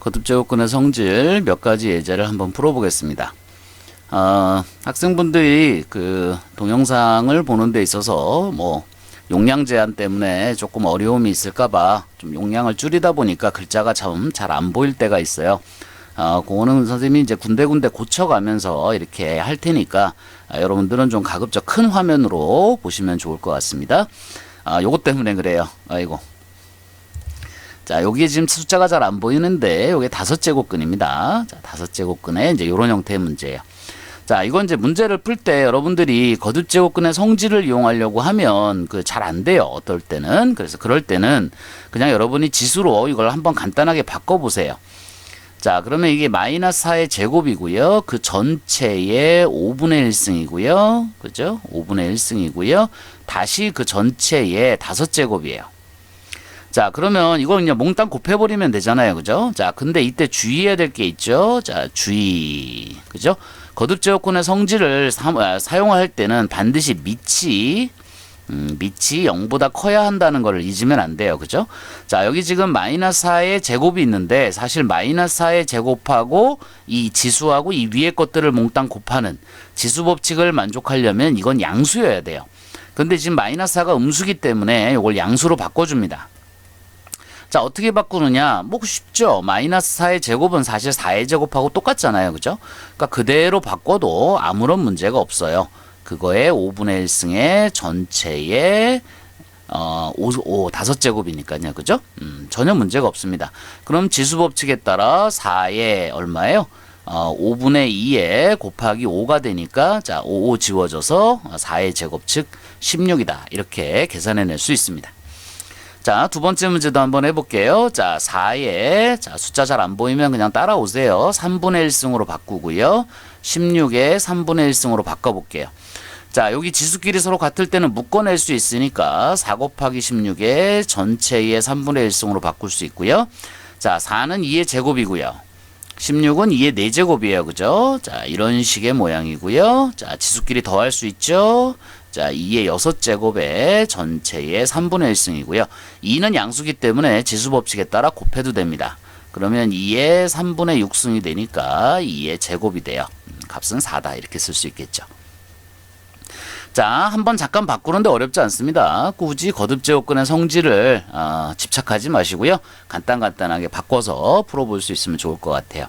거듭제곱근의 성질 몇 가지 예제를 한번 풀어보겠습니다. 어, 학생분들이 그 동영상을 보는 데 있어서 뭐 용량 제한 때문에 조금 어려움이 있을까봐 좀 용량을 줄이다 보니까 글자가 참 잘 안 보일 때가 있어요. 어, 그거는 선생님이 이제 군데군데 고쳐가면서 이렇게 할 테니까 아, 여러분들은 좀 가급적 큰 화면으로 보시면 좋을 것 같습니다. 아, 요것 때문에 그래요. 아이고. 자, 여기 지금 숫자가 잘 안 보이는데, 요게 다섯 제곱근입니다. 자, 다섯 제곱근에 이제 요런 형태의 문제예요. 자, 이건 이제 문제를 풀 때 여러분들이 거듭 제곱근의 성질을 이용하려고 하면 그 잘 안 돼요. 어떨 때는. 그래서 그럴 때는 그냥 여러분이 지수로 이걸 한번 간단하게 바꿔 보세요. 자, 그러면 이게 마이너스 4의 제곱이고요. 그 전체의 5분의 1승이고요. 그죠? 5분의 1승이고요. 다시 그 전체의 다섯 제곱이에요. 자, 그러면 이걸 그냥 몽땅 곱해버리면 되잖아요. 그죠? 자, 근데 이때 주의해야 될 게 있죠. 자, 주의. 그죠? 거듭제곱근의 성질을 사, 아, 사용할 때는 반드시 밑이 음, 밑이 0보다 커야 한다는 것을 잊으면 안 돼요. 그죠? 자, 여기 지금 마이너스 4의 제곱이 있는데 사실 마이너스 4의 제곱하고 이 지수하고 이 위에 것들을 몽땅 곱하는 지수 법칙을 만족하려면 이건 양수여야 돼요. 근데 지금 마이너스 4가 음수기 때문에 이걸 양수로 바꿔줍니다. 자, 어떻게 바꾸느냐? 뭐 쉽죠. 마이너스 4의 제곱은 사실 4의 제곱하고 똑같잖아요. 그죠? 그러니까 그대로 바꿔도 아무런 문제가 없어요. 그거의 5분의 1승의 전체의 어, 5, 5 다섯 제곱이니까요. 그죠? 음, 전혀 문제가 없습니다. 그럼 지수 법칙에 따라 4의 얼마예요? 어, 5분의 2에 곱하기 5가 되니까 자, 5, 5 지워져서 4의 제곱 즉 16이다. 이렇게 계산해낼 수 있습니다. 자, 두 번째 문제도 한번 해볼게요. 자, 4에, 자, 숫자 잘 안 보이면 그냥 따라오세요. 3분의 1승으로 바꾸고요. 16에 3분의 1승으로 바꿔볼게요. 자, 여기 지수끼리 서로 같을 때는 묶어낼 수 있으니까 4 곱하기 16에 전체의 3분의 1승으로 바꿀 수 있고요. 자, 4는 2의 제곱이고요. 16은 2의 4제곱이에요. 그죠? 자, 이런 식의 모양이고요. 자, 지수끼리 더할 수 있죠? 자, 2의 6제곱에 전체의 3분의 1승이고요. 2는 양수기 때문에 지수 법칙에 따라 곱해도 됩니다. 그러면 2의 3분의 6승이 되니까 2의 제곱이 돼요. 음, 값은 4다. 이렇게 쓸 수 있겠죠. 자, 한번 잠깐 바꾸는데 어렵지 않습니다. 굳이 거듭제곱근의 성질을 어, 집착하지 마시고요. 간단간단하게 바꿔서 풀어볼 수 있으면 좋을 것 같아요.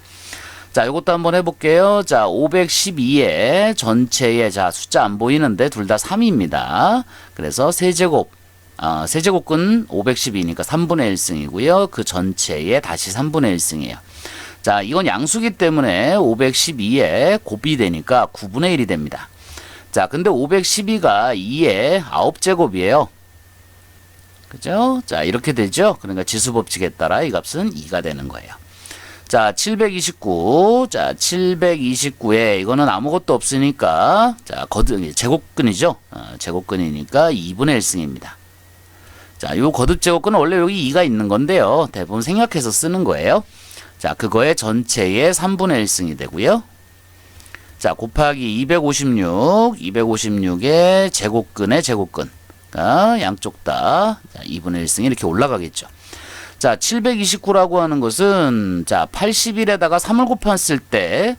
자, 이것도 한번 해볼게요. 자, 512에 전체의 자 숫자 안 보이는데 둘 다 3입니다. 그래서 세제곱 어, 세제곱근 512니까 3분의 1승이고요. 그 전체에 다시 3분의 1승이에요. 자, 이건 양수기 때문에 512에 곱이 되니까 9분의 1이 됩니다. 자, 근데 512가 2의 9제곱이에요. 그죠? 자, 이렇게 되죠? 그러니까 지수 법칙에 따라 이 값은 2가 되는 거예요. 자, 729. 자, 729에 이거는 아무것도 없으니까 자, 거듭 제곱근이죠. 어, 제곱근이니까 2분의 1승입니다. 자, 요 거듭 제곱근은 원래 여기 2가 있는 건데요. 대부분 생략해서 쓰는 거예요. 자, 그거의 전체의 3분의 1승이 되고요. 자, 곱하기 256, 256의 제곱근의 제곱근. 그러니까 양쪽 다 자, 2분의 1승이 이렇게 올라가겠죠. 자, 729라고 하는 것은 자, 81에다가 3을 곱했을 때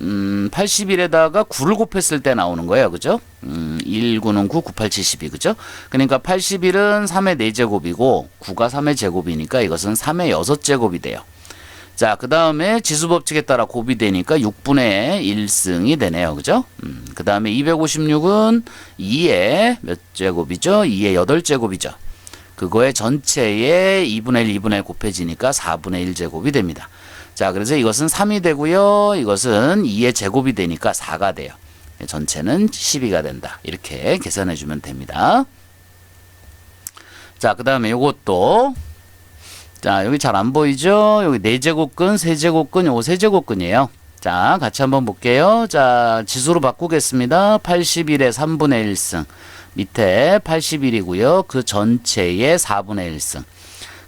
음, 81에다가 9를 곱했을 때 나오는 거예요. 그죠? 음, 1, 9는 9, 9, 8, 72. 그죠? 그러니까 81은 3의 4제곱이고 9가 3의 제곱이니까 이것은 3의 6제곱이 돼요. 자, 그 다음에 지수법칙에 따라 곱이 되니까 6분의 1승이 되네요. 그죠? 음, 그 다음에 256은 2의 몇 제곱이죠? 2의 8제곱이죠. 그거의 전체의 2분의 1, 2분의 1 곱해지니까 4분의 1 제곱이 됩니다. 자, 그래서 이것은 3이 되고요. 이것은 2의 제곱이 되니까 4가 돼요. 전체는 12가 된다. 이렇게 계산해 주면 됩니다. 자, 그 다음에 요것도 자, 여기 잘 안 보이죠? 여기 4제곱근, 3제곱근, 요거 3제곱근이에요. 자, 같이 한번 볼게요. 자, 지수로 바꾸겠습니다. 81의 3분의 1승. 밑에 81이고요. 그 전체의 4분의 1승.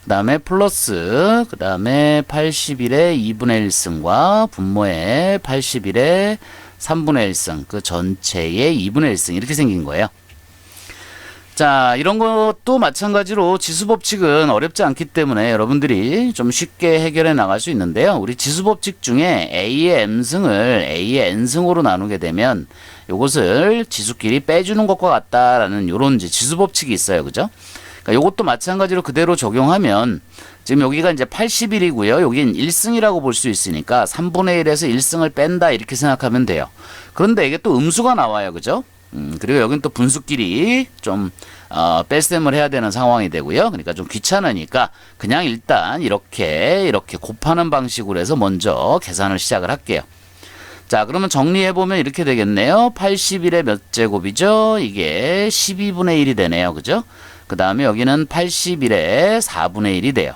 그 다음에 플러스, 그 다음에 81의 2분의 1승과 분모의 81의 3분의 1승. 그 전체의 2분의 1승. 이렇게 생긴 거예요. 자, 이런 것도 마찬가지로 지수 법칙은 어렵지 않기 때문에 여러분들이 좀 쉽게 해결해 나갈 수 있는데요. 우리 지수 법칙 중에 A의 M승을 A의 N승으로 나누게 되면 요것을 지수끼리 빼주는 것과 같다라는 이제 지수 법칙이 있어요. 그죠? 그러니까 요것도 마찬가지로 그대로 적용하면 지금 여기가 이제 80일이고요. 여긴 1승이라고 볼 수 있으니까 3분의 1에서 1승을 뺀다 이렇게 생각하면 돼요. 그런데 이게 또 음수가 나와요. 그죠? 음, 그리고 여긴 또 분수끼리 좀 어, 뺄셈을 해야 되는 상황이 되고요. 그러니까 좀 귀찮으니까 그냥 일단 이렇게 이렇게 곱하는 방식으로 해서 먼저 계산을 시작을 할게요. 자, 그러면 정리해 보면 이렇게 되겠네요. 81의 몇 제곱이죠? 이게 12분의 1이 되네요. 그죠? 그 다음에 여기는 81의 4분의 1이 돼요.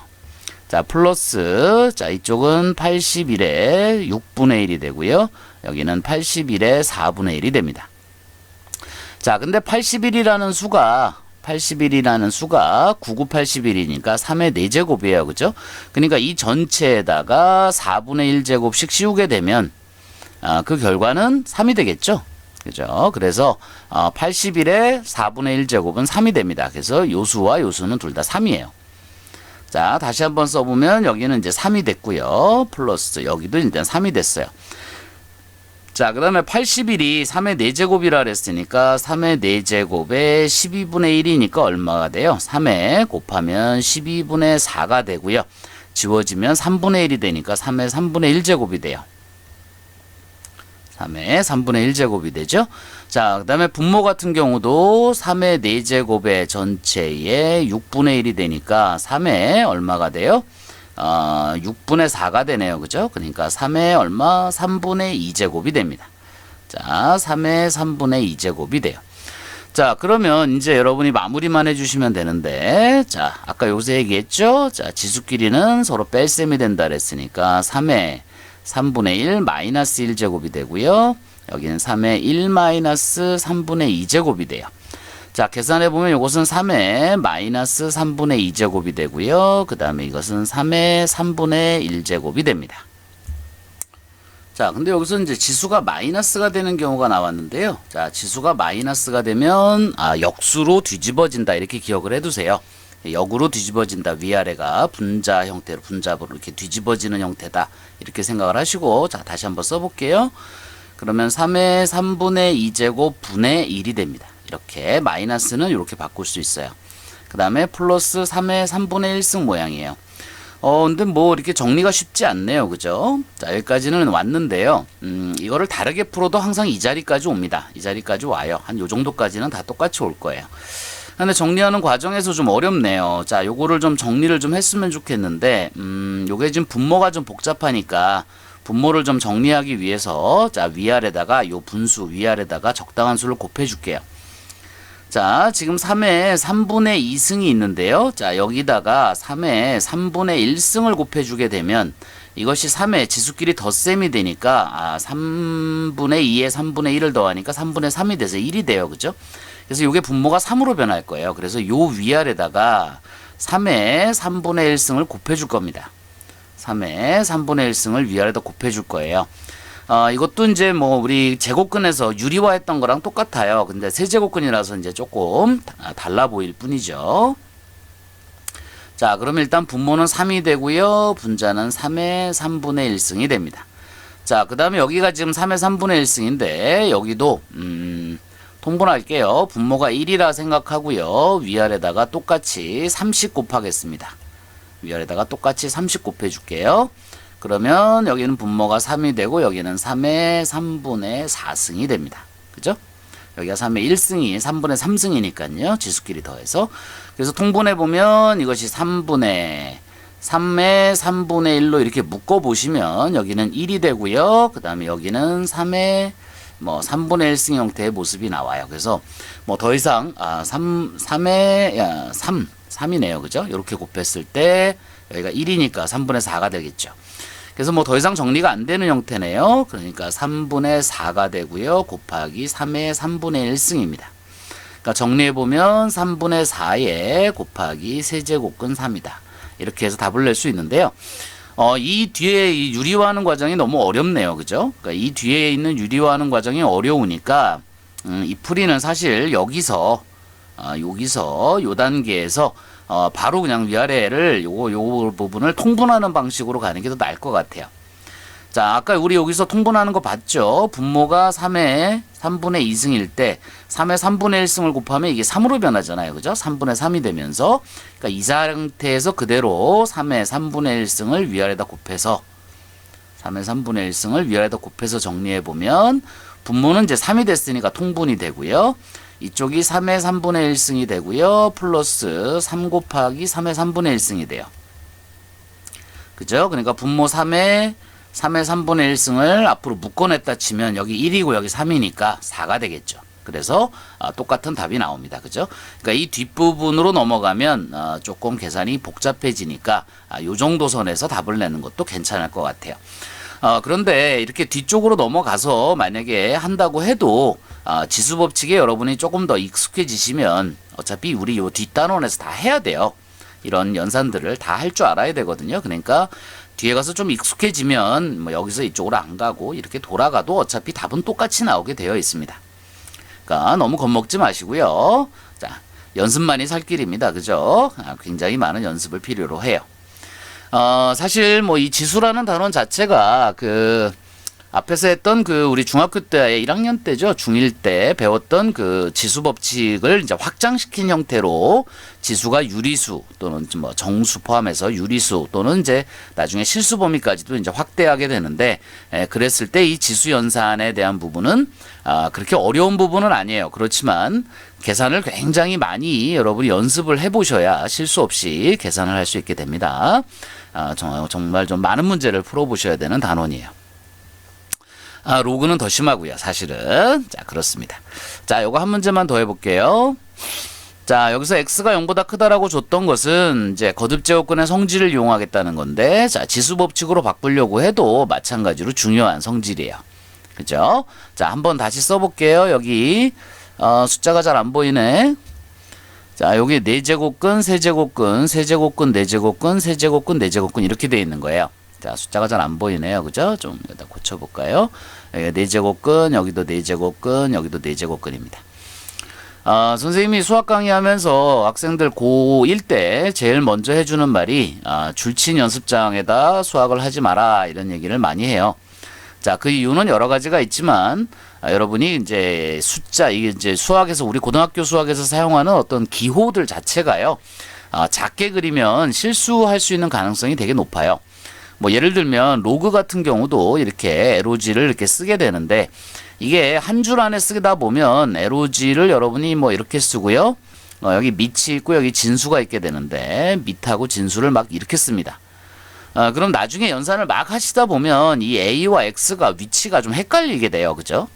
자, 플러스, 자, 이쪽은 81의 6분의 1이 되고요. 여기는 81의 4분의 1이 됩니다. 자, 근데 81이라는 수가 81이라는 수가 9981이니까 3의 4제곱이에요. 그죠? 그러니까 이 전체에다가 4분의 1제곱씩 씌우게 되면 아, 그 결과는 3이 되겠죠? 그죠? 그래서 어, 81의 4분의 1제곱은 3이 됩니다. 그래서 요수와 요수는 둘 다 3이에요. 자, 다시 한번 써보면 여기는 이제 3이 됐고요. 플러스 여기도 일단 3이 됐어요. 자, 그 다음에 81이 3의 4제곱이라 그랬으니까 3의 4제곱에 12분의 1이니까 얼마가 돼요? 3에 곱하면 12분의 4가 되고요. 지워지면 3분의 1이 되니까 3의 3분의 1제곱이 돼요. 3의 3분의 1제곱이 되죠. 자, 그 다음에 분모 같은 경우도 3의 4제곱의 전체에 6분의 1이 되니까 3에 얼마가 돼요? 어, 6분의 4가 되네요. 그죠? 그러니까 3의 얼마? 3분의 2제곱이 됩니다. 자, 3의 3분의 2제곱이 돼요. 자, 그러면 이제 여러분이 마무리만 해주시면 되는데, 자, 아까 요새 얘기했죠? 자, 지수끼리는 서로 뺄셈이 된다 그랬으니까, 3의 3분의 1 마이너스 1제곱이 되고요. 여기는 3의 1 마이너스 3분의 2제곱이 돼요. 자, 계산해 보면 이것은 3의 마이너스 3분의 2제곱이 되고요. 그 다음에 이것은 3의 3분의 1제곱이 됩니다. 자, 근데 여기서 이제 지수가 마이너스가 되는 경우가 나왔는데요. 자, 지수가 마이너스가 되면 아, 역수로 뒤집어진다 이렇게 기억을 해두세요. 역으로 뒤집어진다 위아래가 분자 형태로 분자로 이렇게 뒤집어지는 형태다 이렇게 생각을 하시고 자 다시 한번 써볼게요. 그러면 3의 3분의 2제곱 분의 1이 됩니다. 이렇게 마이너스는 이렇게 바꿀 수 있어요. 그 다음에 플러스 3의 3분의 1승 모양이에요. 어, 근데 뭐 이렇게 정리가 쉽지 않네요. 그죠? 자, 여기까지는 왔는데요. 음, 이거를 다르게 풀어도 항상 이 자리까지 옵니다. 이 자리까지 와요. 한 요 정도까지는 다 똑같이 올 거예요. 근데 정리하는 과정에서 좀 어렵네요. 자, 요거를 좀 정리를 좀 했으면 좋겠는데, 음, 요게 지금 분모가 좀 복잡하니까, 분모를 좀 정리하기 위해서, 자, 위아래다가 요 분수 위아래다가 적당한 수를 곱해줄게요. 자, 지금 3에 3분의 2승이 있는데요. 자, 여기다가 3에 3분의 1승을 곱해주게 되면 이것이 3의 지수끼리 덧셈이 되니까 아, 3분의 2에 3분의 1을 더하니까 3분의 3이 돼서 1이 돼요. 그죠? 그래서 이게 분모가 3으로 변할 거예요. 그래서 요 위아래다가 3에 3분의 1승을 곱해줄 겁니다. 3에 3분의 1승을 위아래다 곱해줄 거예요. 어, 이것도 이제 뭐 우리 제곱근에서 유리화했던 거랑 똑같아요. 근데 세제곱근이라서 이제 조금 달라 보일 뿐이죠. 자, 그럼 일단 분모는 3이 되고요. 분자는 3의 3분의 1승이 됩니다. 자, 그 다음에 여기가 지금 3의 3분의 1승인데 여기도 음, 통분할게요. 분모가 1이라 생각하고요. 위아래다가 똑같이 30 곱하겠습니다. 위아래다가 똑같이 30 곱해줄게요. 그러면 여기는 분모가 3이 되고 여기는 3의 3분의 4승이 됩니다. 그죠? 여기가 3의 1승이 3분의 3승이니까요. 지수끼리 더해서. 그래서 통분해 보면 이것이 3분의 3의 3분의 1로 이렇게 묶어 보시면 여기는 1이 되고요. 그 다음에 여기는 3의 뭐 3분의 1승 형태의 모습이 나와요. 그래서 뭐 더 이상 아, 3 3의 야, 3 3이네요. 그죠? 이렇게 곱했을 때 여기가 1이니까 3분의 4가 되겠죠. 그래서 뭐 더 이상 정리가 안 되는 형태네요. 그러니까 3분의 4가 되고요. 곱하기 3의 3분의 1승입니다. 그러니까 정리해 보면 3분의 4에 곱하기 세제곱근 3이다. 이렇게 해서 답을 낼 수 있는데요. 어, 이 뒤에 이 유리화하는 과정이 너무 어렵네요. 그죠? 그러니까 이 뒤에 있는 유리화하는 과정이 어려우니까 음, 이 풀이는 사실 여기서 어, 여기서 요 단계에서 어, 바로 그냥 위아래를 요거 요 부분을 통분하는 방식으로 가는 게 더 나을 것 같아요. 자, 아까 우리 여기서 통분하는 거 봤죠? 분모가 3의 3분의 2승일 때 3의 3분의 1승을 곱하면 이게 3으로 변하잖아요. 그죠? 3분의 3이 되면서 그러니까 이 상태에서 그대로 3의 3분의 1승을 위아래다 곱해서 3의 3분의 1승을 위아래다 곱해서 정리해 보면 분모는 이제 3이 됐으니까 통분이 되고요. 이쪽이 3의 3분의 1승이 되고요. 플러스 3 곱하기 3의 3분의 1승이 돼요. 그죠? 그러니까 분모 3의 3의 3분의 1승을 앞으로 묶어냈다 치면 여기 1이고 여기 3이니까 4가 되겠죠. 그래서 아, 똑같은 답이 나옵니다. 그죠? 그러니까 이 뒷부분으로 넘어가면 아, 조금 계산이 복잡해지니까 아, 요 정도 선에서 답을 내는 것도 괜찮을 것 같아요. 어, 그런데 이렇게 뒤쪽으로 넘어가서 만약에 한다고 해도 아, 지수 법칙에 여러분이 조금 더 익숙해지시면 어차피 우리 요 뒷단원에서 다 해야 돼요. 이런 연산들을 다 할 줄 알아야 되거든요. 그러니까 뒤에 가서 좀 익숙해지면 뭐 여기서 이쪽으로 안 가고 이렇게 돌아가도 어차피 답은 똑같이 나오게 되어 있습니다. 그러니까 너무 겁먹지 마시고요. 자, 연습만이 살 길입니다. 그죠? 아, 굉장히 많은 연습을 필요로 해요. 어, 사실 뭐 이 지수라는 단원 자체가 그 앞에서 했던 그 우리 중학교 때 1학년 때죠. 중1 때 배웠던 그 지수 법칙을 이제 확장시킨 형태로 지수가 유리수 또는 뭐 정수 포함해서 유리수 또는 이제 나중에 실수 범위까지도 이제 확대하게 되는데 에, 그랬을 때 이 지수 연산에 대한 부분은 아, 그렇게 어려운 부분은 아니에요. 그렇지만 계산을 굉장히 많이 여러분이 연습을 해 보셔야 실수 없이 계산을 할 수 있게 됩니다. 아, 정말, 좀 많은 문제를 풀어 보셔야 되는 단원이에요. 아, 로그는 더 심하고요, 사실은. 자, 그렇습니다. 자, 요거 한 문제만 더 해볼게요. 자, 여기서 x가 0보다 크다라고 줬던 것은 이제 거듭 제곱근의 성질을 이용하겠다는 건데, 자, 지수 법칙으로 바꾸려고 해도 마찬가지로 중요한 성질이에요. 그죠? 자, 한번 다시 써볼게요. 여기, 어, 숫자가 잘 안 보이네. 자, 여기 네제곱근 세제곱근 세제곱근 네제곱근 세제곱근 네제곱근 이렇게 돼 있는 거예요. 자, 숫자가 잘 안 보이네요. 그죠? 좀 여기다 고쳐볼까요? 여기 네제곱근 여기도 네제곱근 여기도 네제곱근입니다 아, 선생님이 수학 강의하면서 학생들 고1 때 제일 먼저 해주는 말이 아, 줄친 연습장에다 수학을 하지 마라 이런 얘기를 많이 해요. 자, 그 이유는 여러 가지가 있지만 아, 여러분이 이제 숫자 이게 이제 수학에서 우리 고등학교 수학에서 사용하는 어떤 기호들 자체가요. 아, 작게 그리면 실수할 수 있는 가능성이 되게 높아요. 뭐 예를 들면 로그 같은 경우도 이렇게 LOG를 이렇게 쓰게 되는데 이게 한 줄 안에 쓰다 보면 LOG를 여러분이 뭐 이렇게 쓰고요. 어, 여기 밑이 있고 여기 진수가 있게 되는데 밑하고 진수를 막 이렇게 씁니다. 어, 그럼 나중에 연산을 막 하시다 보면 이 A와 X가 위치가 좀 헷갈리게 돼요. 그죠?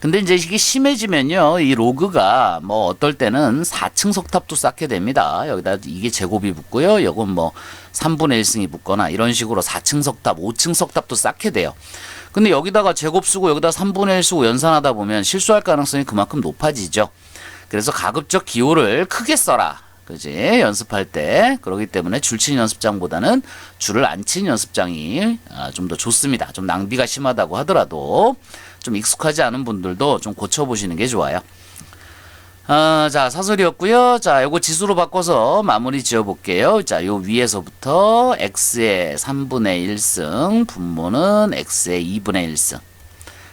근데 이제 이게 심해지면요, 이 로그가 뭐 어떨 때는 4층 석탑도 쌓게 됩니다. 여기다 이게 제곱이 붙고요, 요건 뭐 3분의 1승이 붙거나 이런 식으로 4층 석탑, 5층 석탑도 쌓게 돼요. 근데 여기다가 제곱 쓰고 여기다 3분의 1 쓰고 연산하다 보면 실수할 가능성이 그만큼 높아지죠. 그래서 가급적 기호를 크게 써라. 그지? 연습할 때. 그렇기 때문에 줄친 연습장보다는 줄을 안 친 연습장이 아, 좀더 좋습니다. 좀 낭비가 심하다고 하더라도 좀 익숙하지 않은 분들도 좀 고쳐보시는 게 좋아요. 아, 자, 사설이었고요. 자, 요거 지수로 바꿔서 마무리 지어 볼게요. 자, 요 위에서부터 x의 3분의 1승, 분모는 x의 2분의 1승.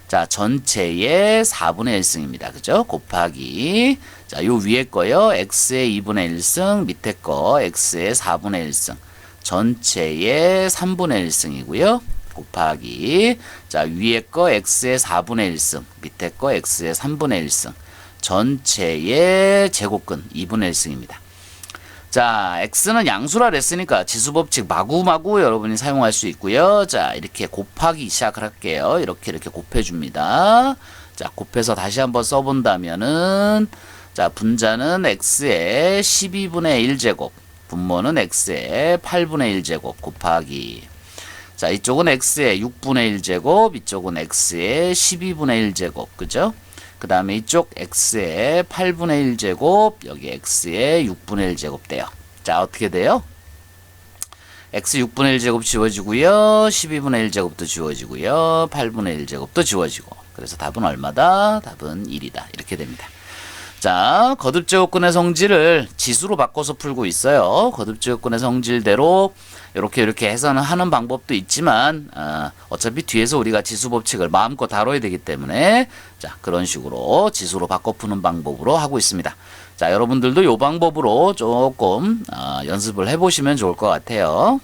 자, 전체의 4분의 1승입니다. 그죠? 곱하기. 자, 요 위에 거요. x의 2분의 1승, 밑에 거 x의 4분의 1승. 전체의 3분의 1승이고요. 곱하기. 자, 위에 거 x의 4분의 1승, 밑에 거 x의 3분의 1승. 전체의 제곱근 2분의 1승입니다. 자, x는 양수라 그랬으니까 지수 법칙 마구마구 여러분이 사용할 수 있고요. 자, 이렇게 곱하기 시작을 할게요. 이렇게 이렇게 곱해 줍니다. 자, 곱해서 다시 한번 써 본다면은 자, 분자는 x의 12분의 1제곱, 분모는 x의 8분의 1제곱 곱하기 자, 이쪽은 x의 6분의 1제곱, 이쪽은 x의 12분의 1제곱, 그죠? 그 다음에 이쪽 x의 8분의 1 제곱, 여기 x의 6분의 1 제곱 돼요. 자, 어떻게 돼요? x 6분의 1 제곱 지워지고요. 12분의 1 제곱도 지워지고요. 8분의 1 제곱도 지워지고. 그래서 답은 얼마다? 답은 1이다. 이렇게 됩니다. 자, 거듭제곱근의 성질을 지수로 바꿔서 풀고 있어요. 거듭제곱근의 성질대로 이렇게 이렇게 해서는 하는 방법도 있지만 아, 어차피 뒤에서 우리가 지수 법칙을 마음껏 다뤄야 되기 때문에 자 그런 식으로 지수로 바꿔 푸는 방법으로 하고 있습니다. 자 여러분들도 이 방법으로 조금 아, 연습을 해보시면 좋을 것 같아요.